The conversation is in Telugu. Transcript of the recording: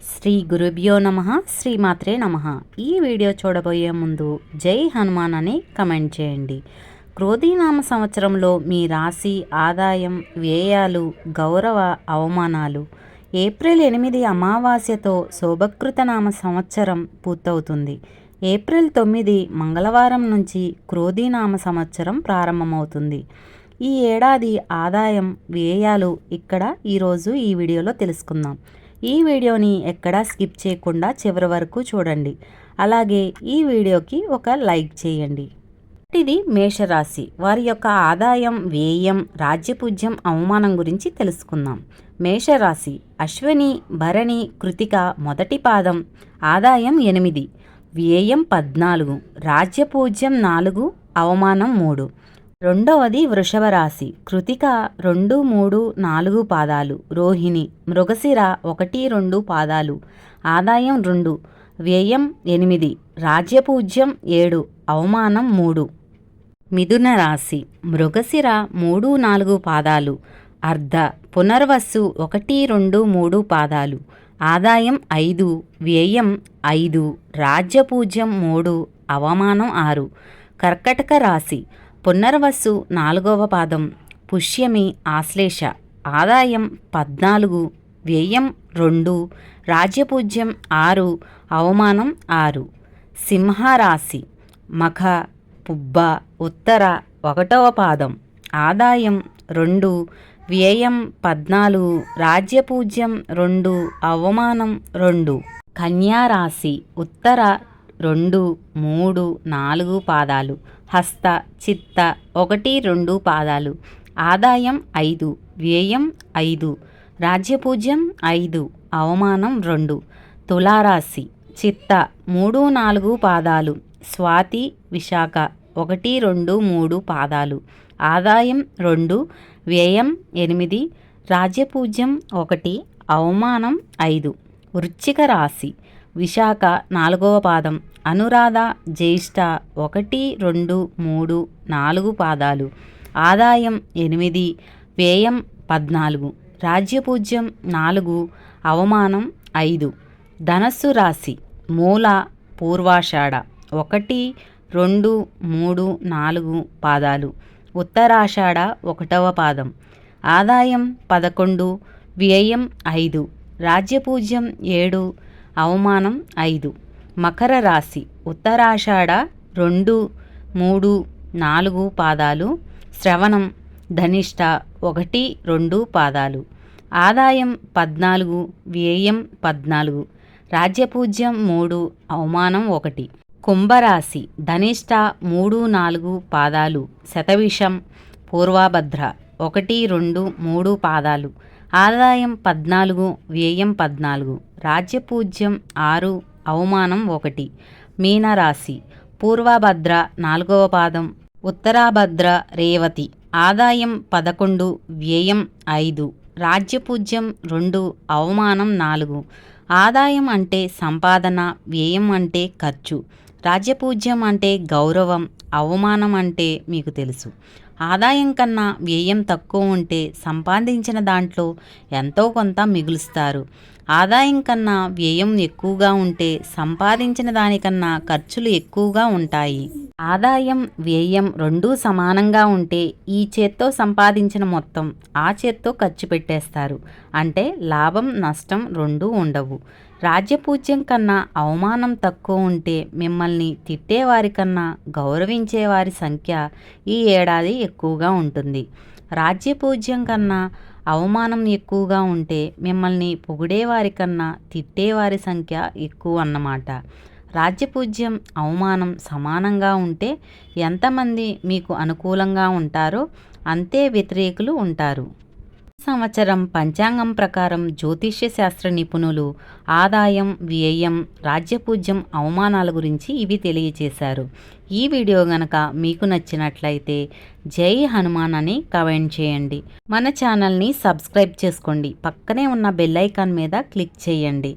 శ్రీ గురుభ్యో నమ శ్రీమాత్రే నమ. ఈ వీడియో చూడబోయే ముందు జై హనుమాన్ అని కమెంట్ చేయండి. క్రోధీనామ సంవత్సరంలో మీ రాశి ఆదాయం వ్యయాలు గౌరవ అవమానాలు. ఏప్రిల్ ఎనిమిది అమావాస్యతో శోభకృతనామ సంవత్సరం పూర్తవుతుంది. ఏప్రిల్ తొమ్మిది మంగళవారం నుంచి క్రోధీనామ సంవత్సరం ప్రారంభమవుతుంది. ఈ ఏడాది ఆదాయం వ్యయాలు ఇక్కడ ఈరోజు ఈ వీడియోలో తెలుసుకుందాం. ఈ వీడియోని ఎక్కడా స్కిప్ చేయకుండా చివరి వరకు చూడండి. అలాగే ఈ వీడియోకి ఒక లైక్ చేయండి. ఇది మేషరాశి. వారి యొక్క ఆదాయం వ్యయం రాజ్యపూజ్యం అవమానం గురించి తెలుసుకుందాం. మేషరాశి. అశ్విని భరణి కృతిక మొదటి పాదం. ఆదాయం ఎనిమిది. వ్యయం పద్నాలుగు. రాజ్యపూజ్యం నాలుగు. అవమానం మూడు. రెండవది వృషభ రాశి కృతిక రెండు మూడు నాలుగు పాదాలు. రోహిణి మృగశిర ఒకటి రెండు పాదాలు. ఆదాయం రెండు వ్యయం ఎనిమిది రాజ్యపూజ్యం ఏడు అవమానం మూడు. మిథున రాశి. మృగశిర మూడు నాలుగు పాదాలు. అర్ధ పునర్వస్సు ఒకటి రెండు మూడు పాదాలు. ఆదాయం ఐదు వ్యయం ఐదు రాజ్యపూజ్యం మూడు అవమానం ఆరు. కర్కటక రాశి. పునర్వసు నాలుగవ పాదం పుష్యమి ఆశ్లేష ఆదాయం పద్నాలుగు వ్యయం రెండు రాజ్యపూజ్యం ఆరు అవమానం ఆరు. సింహరాశి మఖ పుబ్బ ఉత్తర ఒకటవ పాదం ఆదాయం రెండు వ్యయం పద్నాలుగు రాజ్యపూజ్యం రెండు అవమానం రెండు. కన్యారాశి ఉత్తర రెండు మూడు నాలుగు పాదాలు. హస్త చిత్త ఒకటి రెండు పాదాలు. ఆదాయం ఐదు వ్యయం ఐదు రాజ్యపూజ్యం ఐదు అవమానం రెండు తులారాశి చిత్త మూడు నాలుగు పాదాలు స్వాతి విశాఖ ఒకటి రెండు మూడు పాదాలు. ఆదాయం రెండు వ్యయం ఎనిమిది రాజ్యపూజ్యం ఒకటి అవమానం ఐదు వృచ్చిక రాశి విశాఖ నాలుగవ పాదం. అనురాధ జ్యేష్ఠ ఒకటి రెండు మూడు నాలుగు పాదాలు. ఆదాయం ఎనిమిది వ్యయం పద్నాలుగు. రాజ్యపూజ్యం నాలుగు అవమానం ఐదు. ధనస్సు రాశి మూల పూర్వాషాఢ. ఒకటి రెండు మూడు నాలుగు పాదాలు. ఉత్తరాషాఢ ఒకటవ పాదం. ఆదాయం పదకొండు వ్యయం ఐదు. రాజ్యపూజ్యం ఏడు అవమానం ఐదు. మకర రాశి. ఉత్తరాషాఢ రెండు మూడు నాలుగు పాదాలు. శ్రవణం ధనిష్ట ఒకటి రెండు పాదాలు. ఆదాయం పద్నాలుగు వ్యయం పద్నాలుగు. రాజ్యపూజ్యం మూడు అవమానం ఒకటి. కుంభరాశి. ధనిష్ట మూడు నాలుగు పాదాలు. శతవిషం పూర్వాభద్ర ఒకటి రెండు మూడు పాదాలు. ఆదాయం పద్నాలుగు వ్యయం పద్నాలుగు రాజ్యపూజ్యం ఆరు అవమానం ఒకటి మీనరాశి పూర్వభద్ర నాలుగవ పాదం ఉత్తరాభద్ర రేవతి ఆదాయం పదకొండు వ్యయం ఐదు రాజ్యపూజ్యం రెండు అవమానం నాలుగు ఆదాయం అంటే సంపాదన వ్యయం అంటే ఖర్చు రాజ్యపూజ్యం అంటే గౌరవం అవమానం అంటే మీకు తెలుసు. ఆదాయం కన్నా వ్యయం తక్కువ ఉంటే సంపాదించిన దాంట్లో ఎంతో కొంత మిగులుస్తారు. ఆదాయం కన్నా వ్యయం ఎక్కువగా ఉంటే సంపాదించిన దానికన్నా ఖర్చులు ఎక్కువగా ఉంటాయి. ఆదాయం వ్యయం రెండూ సమానంగా ఉంటే ఈ చేత్తో సంపాదించిన మొత్తం ఆ చేత్తో ఖర్చు పెట్టేస్తారు. అంటే లాభం నష్టం రెండూ ఉండవు. రాజ్యపూజ్యం కన్నా అవమానం తక్కువ ఉంటే మిమ్మల్ని తిట్టేవారి కన్నా గౌరవించే వారి సంఖ్య ఈ ఏడాది ఎక్కువగా ఉంటుంది. రాజ్యపూజ్యం కన్నా అవమానం ఎక్కువగా ఉంటే మిమ్మల్ని పొగిడేవారి కన్నా తిట్టేవారి సంఖ్య ఎక్కువ అన్నమాట. రాజ్యపూజ్యం అవమానం సమానంగా ఉంటే ఎంతమంది మీకు అనుకూలంగా ఉంటారో అంతే వ్యతిరేకులు ఉంటారు. సంవత్సరం పంచాంగం ప్రకారం జ్యోతిష్య శాస్త్ర నిపుణులు ఆదాయం వ్యయం రాజ్యపూజ్యం అవమానాల గురించి ఇవి తెలియచేశారు. ఈ వీడియో గనక మీకు నచ్చినట్లయితే జై హనుమాన్ అని కమెంట్ చేయండి. మన ఛానల్ని సబ్స్క్రైబ్ చేసుకోండి. పక్కనే ఉన్న బెల్ ఐకాన్ మీద క్లిక్ చేయండి.